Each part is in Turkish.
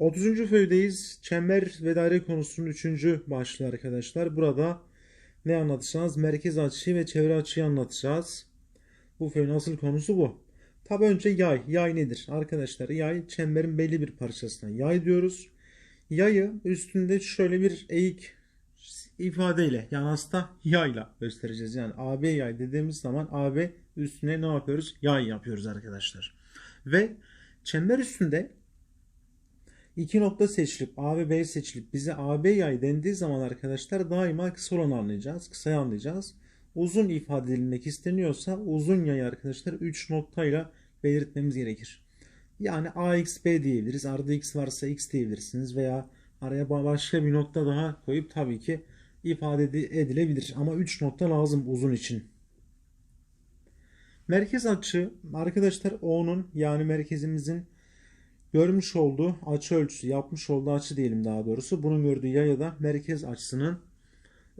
30. föydeyiz. Çember ve daire konusunun 3. başlığı arkadaşlar. Burada ne anlatacağız? Merkez açıyı ve çevre açıyı anlatacağız. Bu föyün asıl konusu bu. Tabi önce yay. Yay nedir? Arkadaşlar yay çemberin belli bir parçasına yay diyoruz. Yayı üstünde şöyle bir eğik ifadeyle yani aslında yayla göstereceğiz. Yani AB yay dediğimiz zaman AB üstüne ne yapıyoruz? Yay yapıyoruz arkadaşlar. Ve çember üstünde iki nokta seçilip A ve B seçilip bize AB yay dendiği zaman arkadaşlar daima kısa olanı anlayacağız. Kısayı anlayacağız. Uzun ifade edilmek isteniyorsa uzun yayı arkadaşlar 3 noktayla belirtmemiz gerekir. Yani AXB diyebiliriz. Arada X varsa X diyebilirsiniz veya araya başka bir nokta daha koyup tabii ki ifade edilebilir. Ama 3 nokta lazım uzun için. Merkez açı arkadaşlar O'nun yani merkezimizin görmüş olduğu açı ölçüsü, yapmış olduğu açı diyelim daha doğrusu. Bunun gördüğü yaya da merkez açısının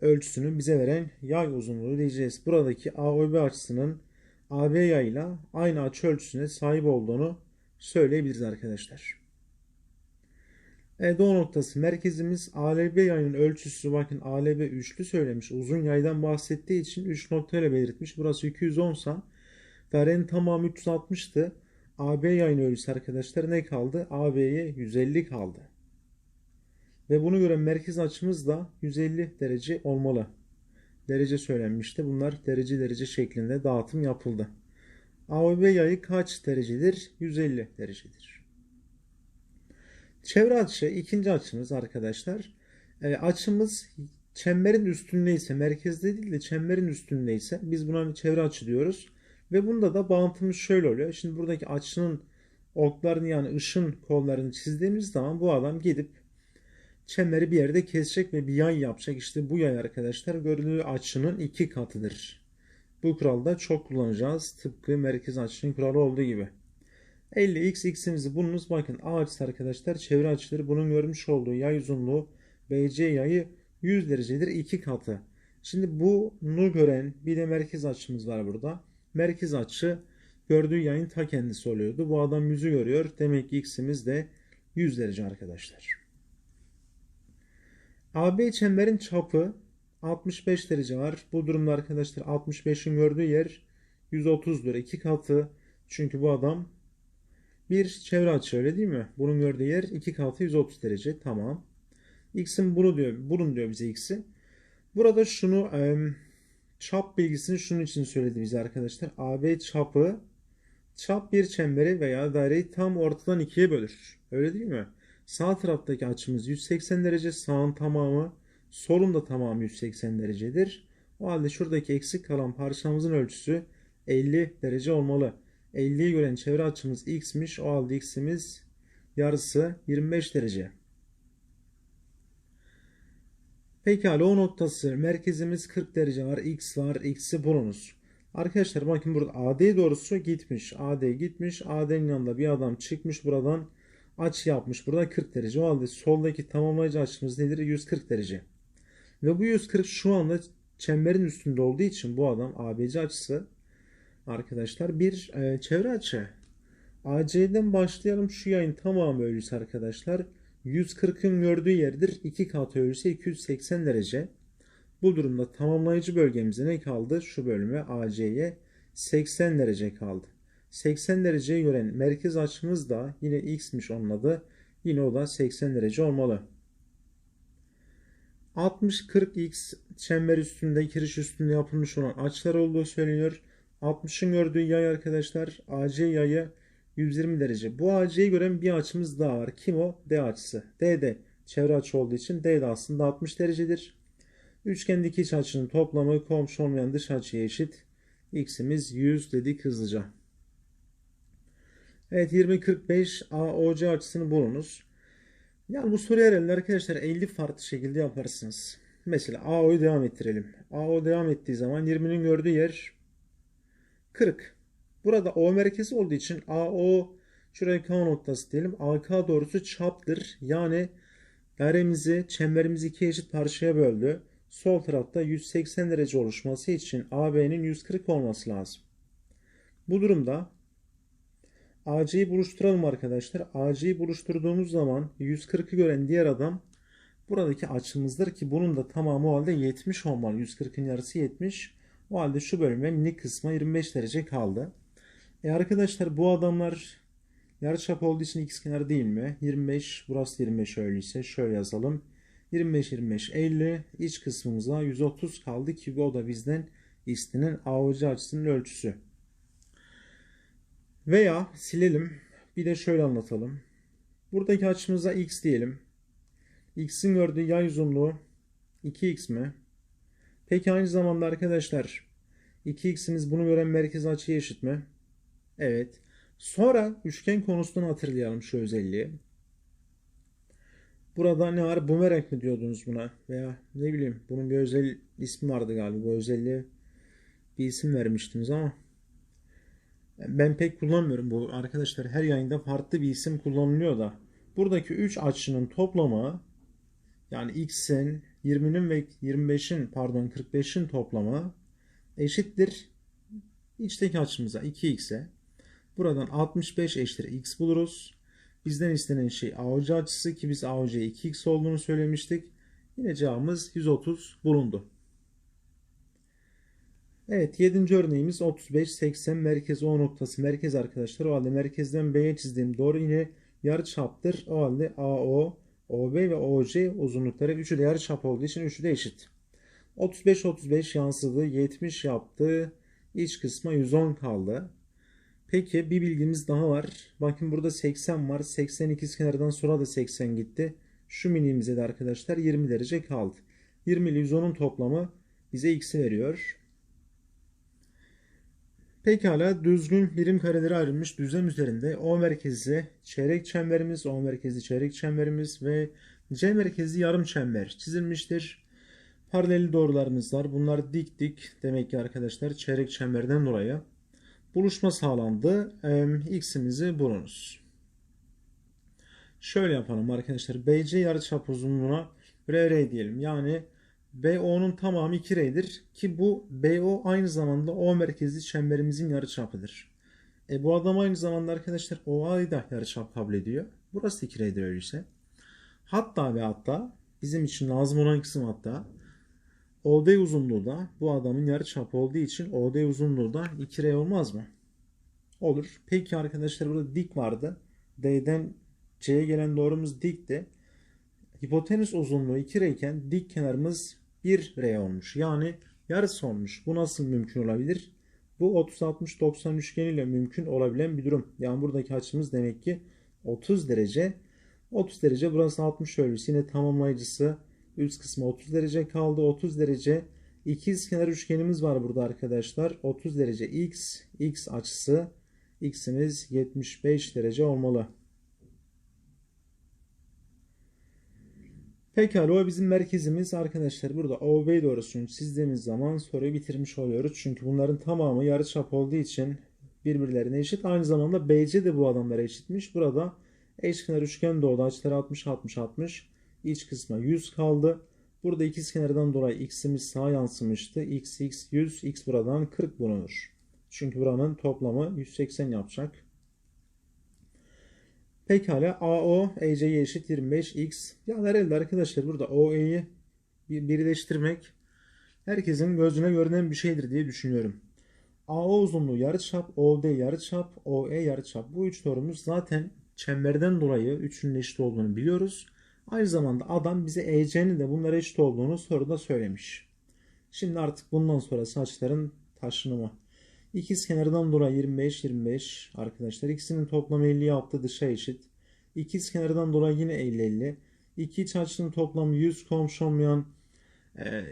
ölçüsünü bize veren yay uzunluğu diyeceğiz. Buradaki AOB açısının AB yayıyla aynı açı ölçüsüne sahip olduğunu söyleyebiliriz arkadaşlar. Evet o noktası merkezimiz ALB yayının ölçüsü bakın ALB üçlü söylemiş. Uzun yaydan bahsettiği için 3 noktayla belirtmiş. Burası 210 sa Darenin tamamı 360'tı. AB yayını ölçüsü arkadaşlar ne kaldı? AB'ye 150 kaldı. Ve bunu gören merkez açımız da 150 derece olmalı. Derece söylenmişti. Bunlar derece derece şeklinde dağıtım yapıldı. AOB yayı kaç derecedir? 150 derecedir. Çevre açı ikinci açımız arkadaşlar. E, açımız çemberin üstündeyse, merkezde değil de çemberin üstündeyse biz buna çevre açı diyoruz. Ve bunda da bağıntımız şöyle oluyor. Şimdi buradaki açının oklarını yani ışın kollarını çizdiğimiz zaman bu adam gidip çemberi bir yerde kesecek ve bir yay yapacak. İşte bu yay arkadaşlar gördüğü açının iki katıdır. Bu kuralda çok kullanacağız. Tıpkı merkez açının kuralı olduğu gibi. 50x x'imizi bulunuz. Bakın A arkadaşlar çevre açıları bunun görmüş olduğu yay uzunluğu BC yayı 100 derecedir. iki katı. Şimdi bunu gören bir de merkez açımız var burada. Merkez açı gördüğü yayın ta kendisi oluyordu. Bu adam yüzü görüyor. Demek ki x'imiz de 100 derece arkadaşlar. AB çemberin çapı 65 derece var. Bu durumda arkadaşlar 65'in gördüğü yer 130'dur. iki katı. Çünkü bu adam bir çevre açı öyle değil mi? Bunun gördüğü yer iki katı 130 derece. Tamam. X'in bunu diyor. Bunun diyor bize X'i. Burada şunu çap bilgisini şunun için söyledi arkadaşlar. AB çapı çap bir çemberi veya daireyi tam ortadan ikiye bölür. Öyle değil mi? Sağ taraftaki açımız 180 derece. Sağın tamamı solun da tamamı 180 derecedir. O halde şuradaki eksik kalan parçamızın ölçüsü 50 derece olmalı. 50'yi gören çevre açımız x'miş. O halde x'imiz yarısı 25 derece. Pekala o noktası merkezimiz 40 derece var. X var. X'i bulunuz. Arkadaşlar bakın burada AD doğrusu gitmiş. AD gitmiş. AD'nin yanında bir adam çıkmış buradan açı yapmış. Burada 40 derece. O halde soldaki tamamlayıcı açımız nedir? 140 derece. Ve bu 140 şu anda çemberin üstünde olduğu için bu adam ABC açısı arkadaşlar bir e, çevre açı. AC'den başlayalım. Şu yayın tamamı ölçüsü arkadaşlar. 140'ın gördüğü yerdir. 2 kat ölçüsü 280 derece. Bu durumda tamamlayıcı bölgemize ne kaldı? Şu bölüme AC'ye 80 derece kaldı. 80 dereceye gören merkez açımız da yine x'miş onun adı. Yine o da 80 derece olmalı. 60-40x çember üstünde, kiriş üstünde yapılmış olan açılar olduğu söyleniyor. 60'ın gördüğü yay arkadaşlar AC yayı 120 derece. Bu AC'yi gören bir açımız daha var. Kim o? D açısı. D de çevre açı olduğu için D de aslında 60 derecedir. Üçgendeki iç açının toplamı komşu olmayan dış açıya eşit. X'imiz 100 dedik hızlıca. Evet 20-45 AOC açısını bulunuz. Yani bu soru herhalde arkadaşlar 50 farklı şekilde yaparsınız. Mesela AO'yu devam ettirelim. AO devam ettiği zaman 20'nin gördüğü yer 40. Burada O merkezi olduğu için AO şuraya K noktası diyelim. AK doğrusu çaptır. Yani dairemizi, çemberimizi iki eşit parçaya böldü. Sol tarafta 180 derece oluşması için AB'nin 140 olması lazım. Bu durumda AC'yi buluşturalım arkadaşlar. AC'yi buluşturduğumuz zaman 140'ı gören diğer adam buradaki açımızdır ki bunun da tamamı o halde 70 olmalı. 140'ın yarısı 70. O halde şu bölüme minik kısma 25 derece kaldı. E arkadaşlar bu adamlar yarıçap olduğu için ikizkenar değil mi? 25 burası 25 öyleyse şöyle yazalım. 25 25 50 iç kısmımıza 130 kaldı ki bu da bizden istenen AOC açısının ölçüsü. Veya silelim. Bir de şöyle anlatalım. Buradaki açımıza x diyelim. x'in gördüğü yay uzunluğu 2x mi? Peki aynı zamanda arkadaşlar 2x'imiz bunu gören merkez açıya eşit mi? Evet. Sonra üçgen konusunu hatırlayalım şu özelliği. Burada ne var? Bumerang mi diyordunuz buna? Veya ne bileyim bunun bir özel ismi vardı galiba. Bu özelliğe bir isim vermiştiniz ama ben pek kullanmıyorum bu arkadaşlar. Her yayında farklı bir isim kullanılıyor da. Buradaki 3 açının toplamı yani x'in 20'nin ve 25'in pardon 45'in toplamı eşittir içteki açımıza 2x'e. Buradan 65 eşittir x buluruz. Bizden istenen şey AOC açısı ki biz AOC 2x olduğunu söylemiştik. Yine cevabımız 130 bulundu. Evet 7. örneğimiz 35 80 merkez O noktası merkez arkadaşlar. O halde merkezden B'ye çizdiğim doğru yine yarı çaptır. O halde AO, OB ve OC uzunlukları üçü de yarı çap olduğu için üçü de eşit. 35 35 yansıdı. 70 yaptı. İç kısma 110 kaldı. Peki bir bilgimiz daha var. Bakın burada 80 var. 82 kenardan sonra da 80 gitti. Şu minimize de arkadaşlar 20 derece kaldı. 20 ile 110'un toplamı bize x'i veriyor. Pekala düzgün birim kareleri ayrılmış düzlem üzerinde O merkezli çeyrek çemberimiz, O merkezli çeyrek çemberimiz ve C merkezli yarım çember çizilmiştir. Paralel doğrularımız var. Bunlar dik dik demek ki arkadaşlar çeyrek çemberden dolayı buluşma sağlandı. X'imizi bulunuz. Şöyle yapalım arkadaşlar. BC yarıçap uzunluğuna RR diyelim. Yani BO'nun tamamı 2R'dir ki bu BO aynı zamanda O merkezli çemberimizin yarıçapıdır. E bu adam aynı zamanda arkadaşlar OA'yı da yarıçap kabul ediyor. Burası 2R'dir öyleyse. Hatta ve hatta bizim için lazım olan kısım hatta OD uzunluğu da bu adamın yarıçapı olduğu için OD uzunluğu da 2R olmaz mı? Olur. Peki arkadaşlar burada dik vardı. D'den C'ye gelen doğrumuz dikti. Hipotenüs uzunluğu 2R iken dik kenarımız 1R olmuş. Yani yarısı olmuş. Bu nasıl mümkün olabilir? Bu 30-60-90 üçgeniyle mümkün olabilen bir durum. Yani buradaki açımız demek ki 30 derece. 30 derece burası 60 ölçüsü. Yine tamamlayıcısı üst kısmı 30 derece kaldı. 30 derece ikiz kenar üçgenimiz var burada arkadaşlar. 30 derece x, x açısı x'imiz 75 derece olmalı. Pekala o bizim merkezimiz arkadaşlar. Burada OB doğrusunu çizdiğimiz zaman soruyu bitirmiş oluyoruz. Çünkü bunların tamamı yarıçap olduğu için birbirlerine eşit. Aynı zamanda BC de bu adamlara eşitmiş. Burada eşkenar üçgen doğdu. Açıları 60 60 60. İç kısma 100 kaldı. Burada ikizkenardan dolayı x'imiz sağa yansımıştı. x x 100 x buradan 40 bulunur. Çünkü buranın toplamı 180 yapacak. Pekala AO EC'ye eşit 25x. Yani herhalde arkadaşlar burada OE'yi birleştirmek herkesin gözüne görünen bir şeydir diye düşünüyorum. AO uzunluğu yarıçap, OD yarıçap, OE yarıçap. Bu üç doğrumuz zaten çemberden dolayı üçünün eşit olduğunu biliyoruz. Aynı zamanda adam bize EC'nin de bunlara eşit olduğunu soruda söylemiş. Şimdi artık bundan sonra saçların taşınımı. İkiz kenardan dolayı 25 25 arkadaşlar. İkisinin toplamı 50 yaptı dışa eşit. İkiz kenardan dolayı yine 50 50. İki iç açının toplamı 100 komşu olmayan e,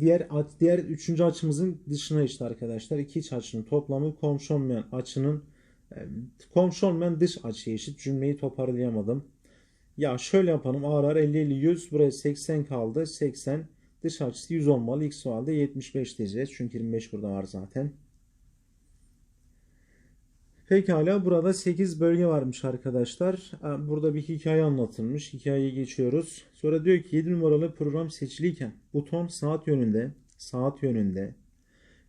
diğer diğer üçüncü açımızın dışına eşit arkadaşlar. İki iç açının toplamı komşu olmayan açının e, komşu olmayan dış açıya eşit. Cümleyi toparlayamadım. Ya şöyle yapalım. Ağır ağır 50 50 100 buraya 80 kaldı. 80 dış açısı 100 olmalı. X o halde 75 diyeceğiz. Çünkü 25 burada var zaten. Pekala burada 8 bölge varmış arkadaşlar. Burada bir hikaye anlatılmış. Hikayeyi geçiyoruz. Sonra diyor ki 7 numaralı program seçiliyken buton saat yönünde saat yönünde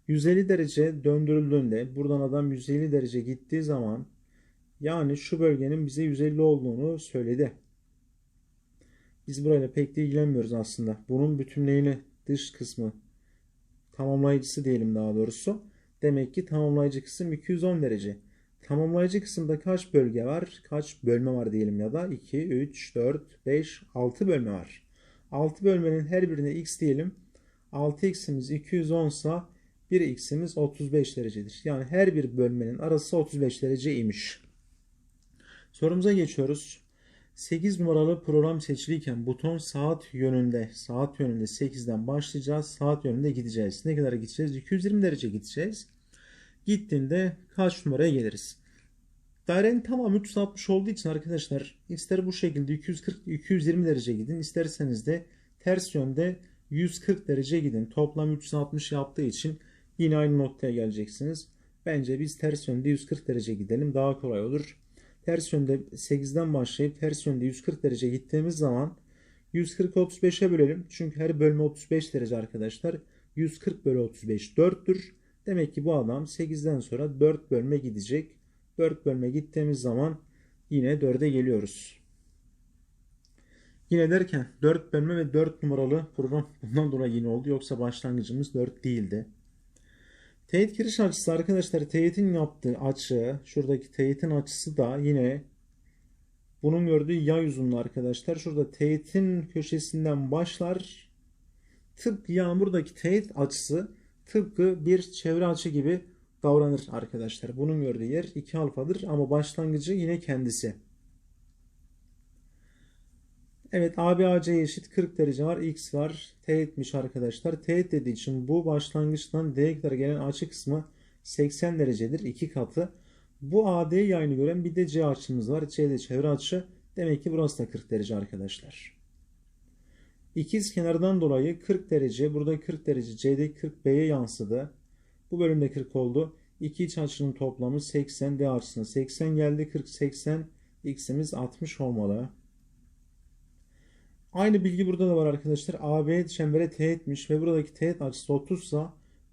150 derece döndürüldüğünde buradan adam 150 derece gittiği zaman Yani şu bölgenin bize 150 olduğunu söyledi. Biz burayla pek de ilgilenmiyoruz aslında. Bunun bütünleyini dış kısmı tamamlayıcısı diyelim daha doğrusu. Demek ki tamamlayıcı kısım 210 derece. Tamamlayıcı kısımda kaç bölge var? Kaç bölme var diyelim ya da 2, 3, 4, 5, 6 bölme var. 6 bölmenin her birine x diyelim. 6x'imiz 210 ise 1x'imiz 35 derecedir. Yani her bir bölmenin arası 35 dereceymiş. Sorumuza geçiyoruz. 8 numaralı program seçiliyken buton saat yönünde, saat yönünde 8'den başlayacağız. Saat yönünde gideceğiz. Ne kadar gideceğiz? 220 derece gideceğiz. Gittiğinde kaç numaraya geliriz? Dairenin tamamı 360 olduğu için arkadaşlar ister bu şekilde 240 220 derece gidin isterseniz de ters yönde 140 derece gidin. Toplam 360 yaptığı için yine aynı noktaya geleceksiniz. Bence biz ters yönde 140 derece gidelim daha kolay olur. Ters yönde 8'den başlayıp ters yönde 140 derece gittiğimiz zaman 140 35'e bölelim. Çünkü her bölme 35 derece arkadaşlar. 140 bölü 35 4'tür. Demek ki bu adam 8'den sonra 4 bölme gidecek. 4 bölme gittiğimiz zaman yine 4'e geliyoruz. Yine derken 4 bölme ve 4 numaralı program bundan dolayı yine oldu. Yoksa başlangıcımız 4 değildi. Teyit giriş açısı arkadaşlar teyitin yaptığı açı şuradaki teyitin açısı da yine bunun gördüğü yay uzunluğu arkadaşlar. Şurada teyitin köşesinden başlar. Tıpkı yani buradaki teyit açısı tıpkı bir çevre açı gibi davranır arkadaşlar. Bunun gördüğü yer 2 alfadır ama başlangıcı yine kendisi. Evet AB AC eşit 40 derece var. X var. Teğetmiş arkadaşlar. Teğet dediği için bu başlangıçtan D'ye kadar gelen açı kısmı 80 derecedir. 2 katı. Bu AD yayını gören bir de C açımız var. C'de çevre açı. Demek ki burası da 40 derece arkadaşlar. İkiz kenardan dolayı 40 derece. Burada 40 derece. C'de 40 B'ye yansıdı. Bu bölümde 40 oldu. İki iç açının toplamı 80. D açısına 80 geldi. 40 80. X'imiz 60 olmalı. Aynı bilgi burada da var arkadaşlar. AB çembere teğetmiş ve buradaki teğet açısı 30 ise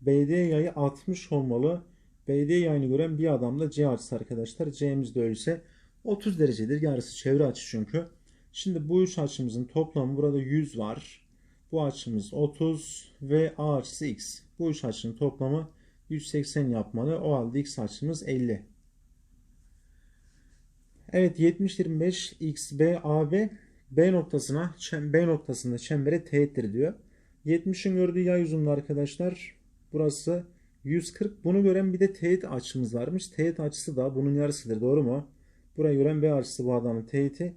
BD yayı 60 olmalı. BD yayını gören bir adam da C açısı arkadaşlar. C'miz de öyleyse 30 derecedir. Yarısı çevre açı çünkü. Şimdi bu üç açımızın toplamı burada 100 var. Bu açımız 30 ve A açısı X. Bu üç açının toplamı 180 yapmalı. O halde X açımız 50. Evet 70-25 XB AB B noktasına B noktasında çembere teğettir diyor. 70'in gördüğü yay uzunluğu arkadaşlar. Burası 140. Bunu gören bir de teğet açımız varmış. Teğet açısı da bunun yarısıdır. Doğru mu? Burayı gören B açısı bu adamın teğeti.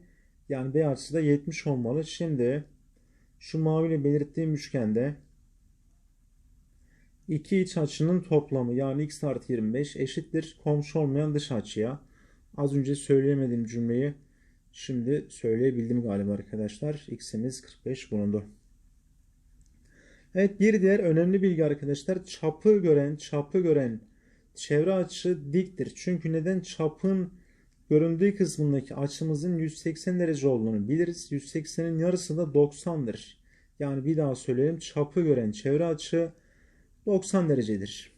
Yani B açısı da 70 olmalı. Şimdi şu maviyle belirttiğim üçgende iki iç açının toplamı yani x artı 25 eşittir komşu olmayan dış açıya. Az önce söyleyemediğim cümleyi Şimdi söyleyebildim galiba arkadaşlar. X'imiz 45 bulundu. Evet bir diğer önemli bilgi arkadaşlar. Çapı gören, çapı gören çevre açı diktir. Çünkü neden? Çapın göründüğü kısmındaki açımızın 180 derece olduğunu biliriz. 180'in yarısı da 90'dır. Yani bir daha söyleyeyim. Çapı gören çevre açı 90 derecedir.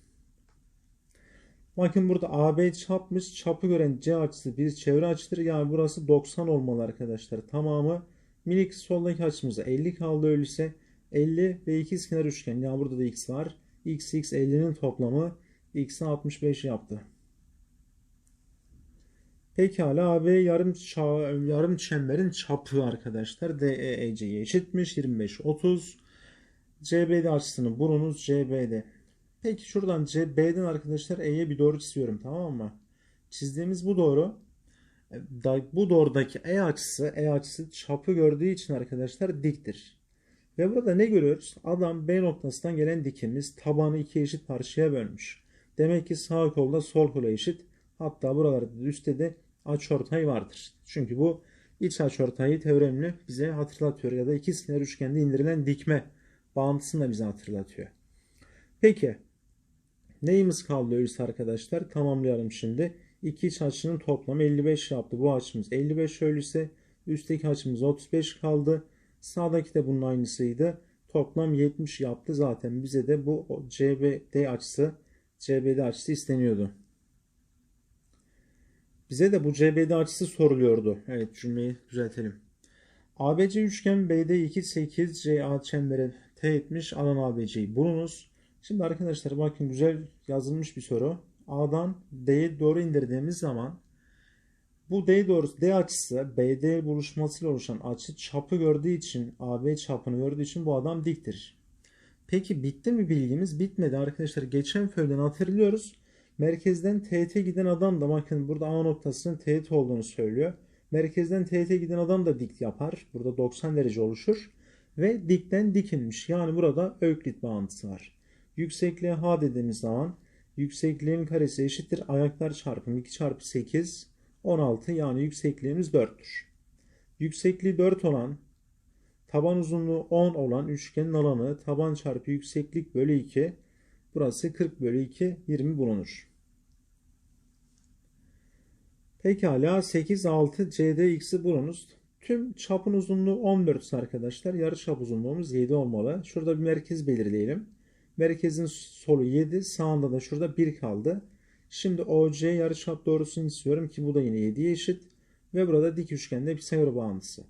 Bakın burada AB çapmış. Çapı gören C açısı bir çevre açıdır. Yani burası 90 olmalı arkadaşlar. Tamamı minik soldaki açımıza 50 kaldı öyleyse 50 ve ikizkenar üçgen. Yani burada da x var. x x 50'nin toplamı x'e 65 yaptı. Pekala AB yarım, yarım çemberin çapı arkadaşlar. DEEC'ye eşitmiş. 25 30. CBD açısını bulunuz. CBD. Peki şuradan C, B'den arkadaşlar E'ye bir doğru çiziyorum tamam mı? Çizdiğimiz bu doğru. E, bu doğrudaki E açısı, E açısı çapı gördüğü için arkadaşlar diktir. Ve burada ne görüyoruz? Adam B noktasından gelen dikimiz tabanı iki eşit parçaya bölmüş. Demek ki sağ kolda sol kola eşit. Hatta buralarda üstte de açıortay vardır. Çünkü bu iç açıortayı teoremini bize hatırlatıyor ya da ikizkenar üçgende indirilen dikme bağıntısını da bize hatırlatıyor. Peki Neyimiz kaldı öyleyse arkadaşlar? Tamamlayalım şimdi. İki iç açının toplamı 55 yaptı. Bu açımız 55 öyleyse üstteki açımız 35 kaldı. Sağdaki de bunun aynısıydı. Toplam 70 yaptı. Zaten bize de bu CBD açısı CBD açısı isteniyordu. Bize de bu CBD açısı soruluyordu. Evet cümleyi düzeltelim. ABC üçgen BD 2 8 CA çembere teğetmiş alan ABC'yi bulunuz. Şimdi arkadaşlar bakın güzel yazılmış bir soru. A'dan D'ye doğru indirdiğimiz zaman bu D doğrusu D açısı BD buluşmasıyla oluşan açı çapı gördüğü için AB çapını gördüğü için bu adam diktir. Peki bitti mi bilgimiz? Bitmedi arkadaşlar. Geçen föyden hatırlıyoruz. Merkezden TT giden adam da bakın burada A noktasının TT olduğunu söylüyor. Merkezden TT giden adam da dik yapar. Burada 90 derece oluşur. Ve dikten dikilmiş. Yani burada Öklit bağıntısı var. Yüksekliğe H dediğimiz zaman yüksekliğin karesi eşittir. Ayaklar çarpımı 2 çarpı 8 16 yani yüksekliğimiz 4'tür. Yüksekliği 4 olan taban uzunluğu 10 olan üçgenin alanı taban çarpı yükseklik bölü 2 burası 40 bölü 2 20 bulunur. Pekala 8 6 CD x'i bulunuz. Tüm çapın uzunluğu 14 ise arkadaşlar yarı çap uzunluğumuz 7 olmalı. Şurada bir merkez belirleyelim. Merkezin solu 7 sağında da şurada 1 kaldı. Şimdi OC yarıçap doğrusunu istiyorum ki bu da yine 7'ye eşit. Ve burada dik üçgende Pisagor bağıntısı.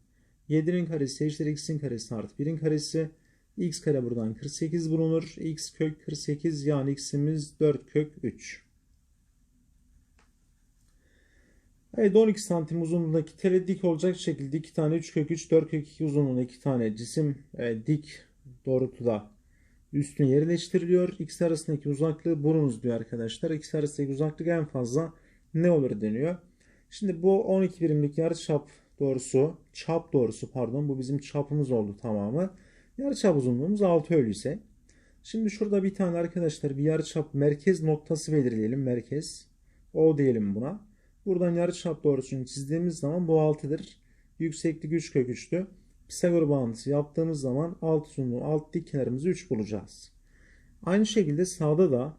7'nin karesi eşittir x'in karesi artı 1'in karesi. x kare buradan 48 bulunur. x kök 48 yani x'imiz 4 kök 3. Evet 12 santim uzunluğundaki tele dik olacak şekilde 2 tane 3 kök 3 4 kök 2 uzunluğunda 2 tane cisim e, dik doğrultuda üstün yerleştiriliyor. X arasındaki uzaklığı bulunuz diyor arkadaşlar. X arasındaki uzaklık en fazla ne olur deniyor. Şimdi bu 12 birimlik yarıçap doğrusu, çap doğrusu pardon bu bizim çapımız oldu tamamı. Yarıçap uzunluğumuz 6 öyleyse. Şimdi şurada bir tane arkadaşlar bir yarıçap merkez noktası belirleyelim. Merkez. O diyelim buna. Buradan yarıçap doğrusunu çizdiğimiz zaman bu 6'dır. Yükseklik 3 kök 3'tü. Pisagor bağıntısı yaptığımız zaman alt uzunluğu alt dik kenarımızı 3 bulacağız. Aynı şekilde sağda da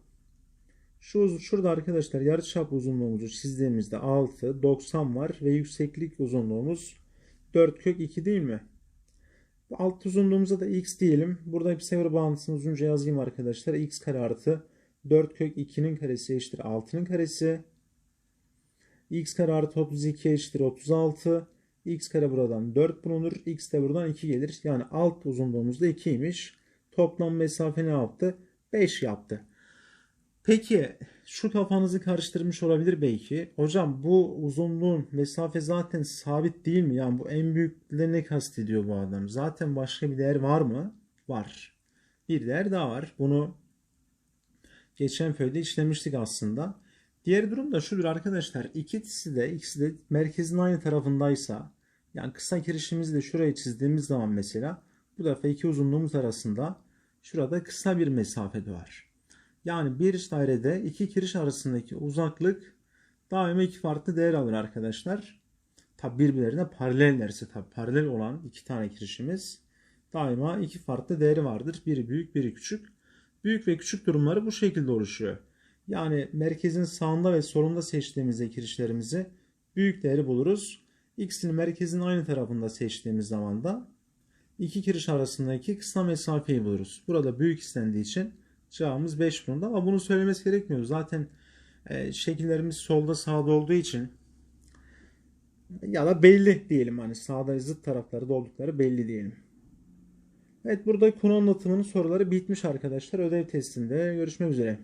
şu şurada arkadaşlar yarıçap uzunluğumuzu çizdiğimizde 6, 90 var ve yükseklik uzunluğumuz 4 kök 2 değil mi? Alt uzunluğumuza da x diyelim. Burada Pisagor bağıntısını uzunca yazayım arkadaşlar. x kare artı 4 kök 2'nin karesi eşittir 6'nın karesi. x kare artı 32 eşittir 36 x kare buradan 4 bulunur. x de buradan 2 gelir. Yani alt uzunluğumuz da 2'ymiş. Toplam mesafe ne yaptı? 5 yaptı. Peki şu kafanızı karıştırmış olabilir belki. Hocam bu uzunluğun mesafe zaten sabit değil mi? Yani bu en büyükle ne kastediyor bu adam? Zaten başka bir değer var mı? Var. Bir değer daha var. Bunu geçen föyde işlemiştik aslında. Diğer durum da şudur arkadaşlar. İkisi de ikisi de merkezin aynı tarafındaysa yani kısa girişimizi de şuraya çizdiğimiz zaman mesela bu defa iki uzunluğumuz arasında şurada kısa bir mesafe var. Yani bir dairede iki kiriş arasındaki uzaklık daima iki farklı değer alır arkadaşlar. Tabi birbirlerine paralellerse tabi paralel olan iki tane kirişimiz daima iki farklı değeri vardır. Biri büyük biri küçük. Büyük ve küçük durumları bu şekilde oluşuyor. Yani merkezin sağında ve solunda seçtiğimizde kirişlerimizi büyük değeri buluruz. X'in merkezin aynı tarafında seçtiğimiz zaman da iki kiriş arasındaki kısa mesafeyi buluruz. Burada büyük istendiği için cevabımız 5 bunda ama bunu söylemesi gerekmiyor. Zaten e, şekillerimiz solda sağda olduğu için ya da belli diyelim hani sağda zıt tarafları da oldukları belli diyelim. Evet burada konu anlatımının soruları bitmiş arkadaşlar. Ödev testinde görüşmek üzere.